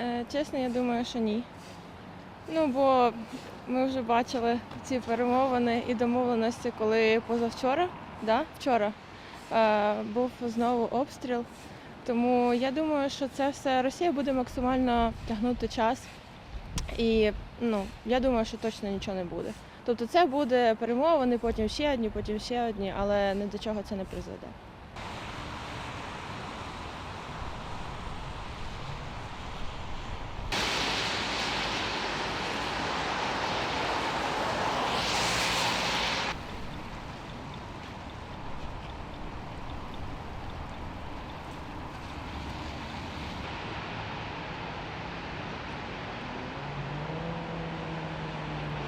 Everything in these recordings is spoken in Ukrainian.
Е, Чесно, я думаю, що ні. Ну, бо ми вже бачили ці перемовини і домовленості, коли позавчора, да, вчора, е, був знову обстріл. Тому я думаю, що це все Росія буде максимально тягнути час. І ну, я думаю, що точно нічого не буде. Тобто це буде перемовини, потім ще одні, потім ще одні, але ні до чого це не призведе.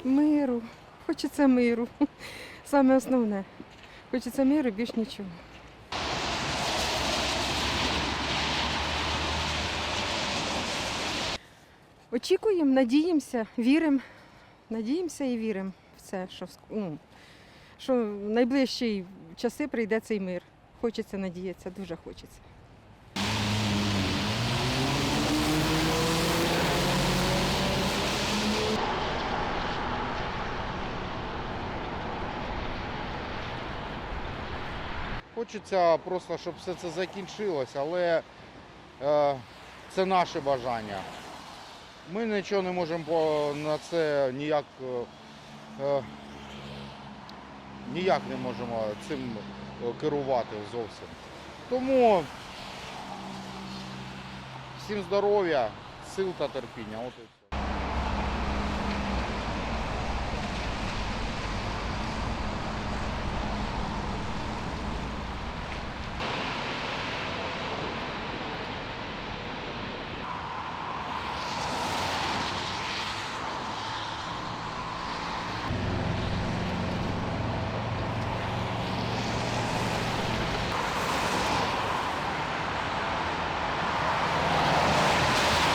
Миру. Хочеться миру. Саме основне. Хочеться миру, більш нічого. Очікуємо, надіємося, віримо. Надіємося і віримо в це, що, ну, що в найближчі часи прийде цей мир. Хочеться надіятися, дуже хочеться. Хочеться просто, щоб все це закінчилось, але е, це наше бажання. Ми нічого не можемо на це ніяк, е, е, ніяк не можемо цим е, керувати зовсім. Тому всім здоров'я, сил та терпіння.